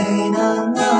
say na na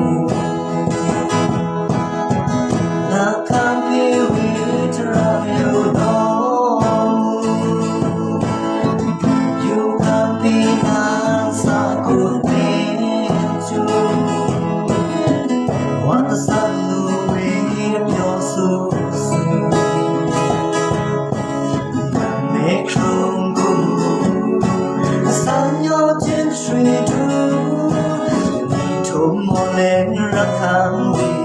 we do ทุ่มโมเลนรักทางเดี